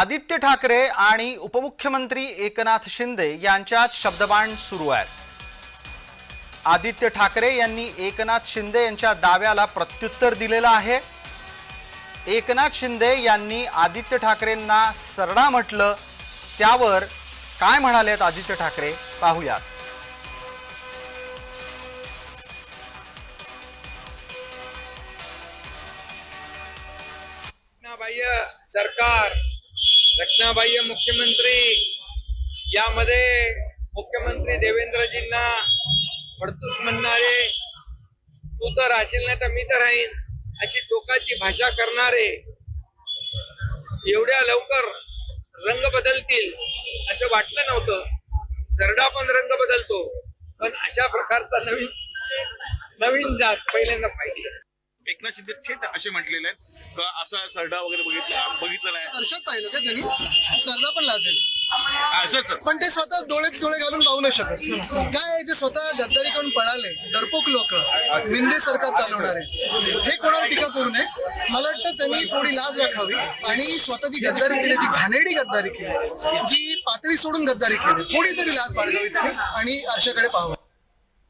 आदित्य ठाकरे आणि उपमुख्यमंत्री एकनाथ शिंदे यांच्यात शब्दबाण सुरू आहेत आदित्य ठाकरे यांनी एकनाथ शिंदे यांच्या दाव्याला प्रत्युत्तर दिलेलं आहे. एकनाथ शिंदे यांनी आदित्य ठाकरेंना सरडा म्हटलं. त्यावर काय म्हणालेत आदित्य ठाकरे? पाहूयात. रत्नाबाह्य सरकार रत्नाबाई मुख्यमंत्री यामध्ये मुख्यमंत्री देवेंद्रजींना भडतूस म्हणणारे तू तर राहशील नाही तर मी तर राहीन अशी टोकाची भाषा करणारे एवढ्या लवकर रंग बदलतील असं वाटलं नव्हतं. सरडा पण रंग बदलतो पण अशा प्रकारचा नवीन नवीन जात पहिल्यांदा पाहिजे एकनाथ शिंदे थेट असे म्हटलेले आहेत. का असा सरडा वगैरे बघितला बघितलेला आहे? हर्षद पाहिलं का त्यांनी? सरदा पण लाजेल. असं सर पण ते स्वतः डोळ्यात डोळे घालून पाहू नाही शकत. काय आहे, जे स्वतः गद्दारी करून पळाले? डरपोक लोक मिंदे सरकार चालवणारे. हे कोणावर टीका करू नये. मला वाटतं त्यांनी थोडी लाज राखावी आणि स्वतःची गद्दारी केली जी घाणेरडी गद्दारी केली जी पातळी सोडून गद्दारी केली थोडी तरी लाज बाळगावी त्यांनी आणि आरशाकडे पाहावं.